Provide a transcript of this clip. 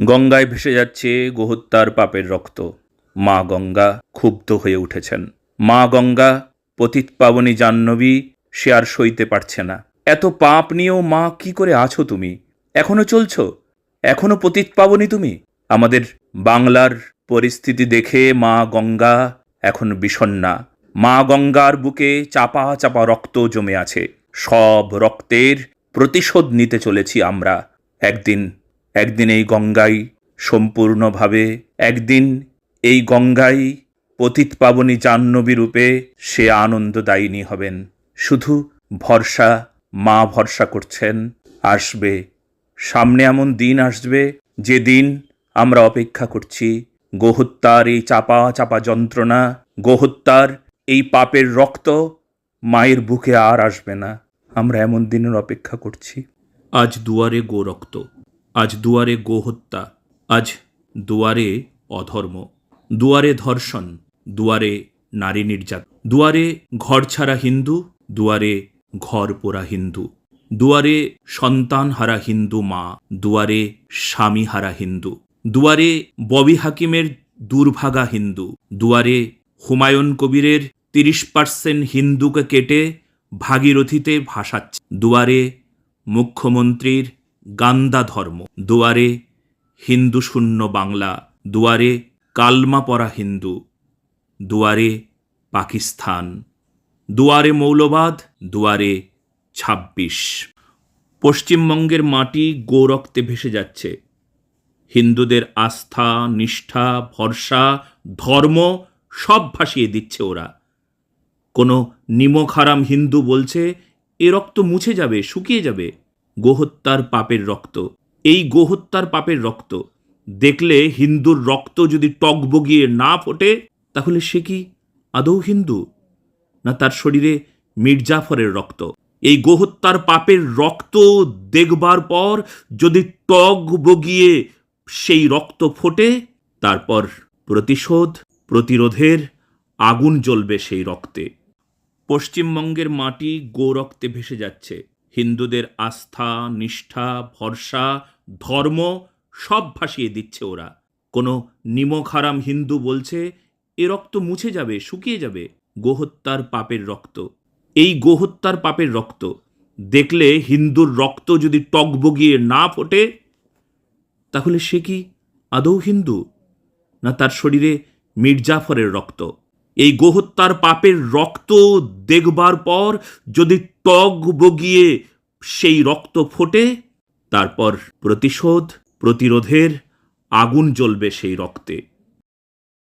গঙ্গায় ভেসে যাচ্ছে গোহত্যার পাপের রক্ত। মা গঙ্গা ক্ষুব্ধ হয়ে উঠেছেন। মা গঙ্গা, পতিত পাবনী জাহ্নবী, সে আর সইতে পারছে না। এত পাপ নিয়েও মা কি করে আছো তুমি? এখনও চলছ? এখনও পতিত পাবনী তুমি? আমাদের বাংলার পরিস্থিতি দেখে মা গঙ্গা এখন বিষণ্না মা গঙ্গার বুকে চাপা চাপা রক্ত জমে আছে। সব রক্তের প্রতিশোধ নিতে চলেছি আমরা। একদিন একদিন এই গঙ্গাই সম্পূর্ণভাবে, একদিন এই গঙ্গাই পতিত পাবনী জাহ্নবী রূপে সে আনন্দদায়িনী হবেন। শুধু ভরসা, মা ভরসা করছেন, আসবে। সামনে এমন দিন আসবে, যে দিন আমরা অপেক্ষা করছি। গোহত্যার এই চাপা চাপা যন্ত্রণা, গোহত্যার এই পাপের রক্ত মায়ের বুকে আর আসবে না। আমরা এমন দিনের অপেক্ষা করছি। আজ দুয়ারে গো রক্ত। আজ দুয়ারে গোহত্যা, আজ দুয়ারে অধর্ম, দুয়ারে ধর্ষণ, দুয়ারে নারী নির্যাতন, দুয়ারে ঘর ছাড়া হিন্দু, দুয়ারে ঘর পোড়া হিন্দু, দুয়ারে সন্তান হারা হিন্দু মা, দুয়ারে স্বামী হারা হিন্দু, দুয়ারে ববি হাকিমের দুর্ভাগা হিন্দু, দুয়ারে হুমায়ুন কবিরের তিরিশ পার্সেন্ট হিন্দুকে কেটে ভাগীরথীতে ভাসাচ্ছে, দুয়ারে মুখ্যমন্ত্রীর গান্দা ধর্ম দুয়ারে হিন্দু শূন্য বাংলা, দুয়ারে কালমা পরা হিন্দু, দুয়ারে পাকিস্তান, দুয়ারে মৌলবাদ, দুয়ারে ছাব্বিশ। পশ্চিমবঙ্গের মাটি গোরক্তে ভেসে যাচ্ছে। হিন্দুদের আস্থা, নিষ্ঠা, ভরসা, ধর্ম সব ভাসিয়ে দিচ্ছে ওরা। কোনো নিমখারাম হিন্দু বলছে, এ রক্ত মুছে যাবে, শুকিয়ে যাবে। গোহত্যার পাপের রক্ত। এই গোহত্যার পাপের রক্ত। দেখলে হিন্দুর রক্ত যদি টকবগিয়ে না ফোটে, তাহলে সে কি আদৌ হিন্দু? না তার শরীরে মির্জাফরের রক্ত। এই গোহত্যার পাপের রক্ত দেখবার পর যদি টক বগিয়ে সেই রক্ত ফোটে, তারপর প্রতিশোধ, প্রতিরোধের আগুন জ্বলবে সেই রক্তে। পশ্চিমবঙ্গের মাটি গোরক্তে ভেসে যাচ্ছে। হিন্দুদের আস্থা, নিষ্ঠা, ভরসা, ধর্ম সব ভাসিয়ে দিচ্ছে ওরা। কোনো নিমখারাম হিন্দু বলছে, এ রক্ত মুছে যাবে, শুকিয়ে যাবে, গোহত্যার পাপের রক্ত। এই গোহত্যার পাপের রক্ত দেখলে হিন্দুর রক্ত যদি টকবগিয়ে না ফোটে, তাহলে সে কি আদৌ হিন্দু? না তার শরীরে মির্জাফরের রক্ত? এই গোহত্যার পাপের রক্ত দেখবার পর যদি টগ বগিয়ে সেই রক্ত ফোটে, তারপর প্রতিশোধ, প্রতিরোধের আগুন জ্বলবে সেই রক্তে।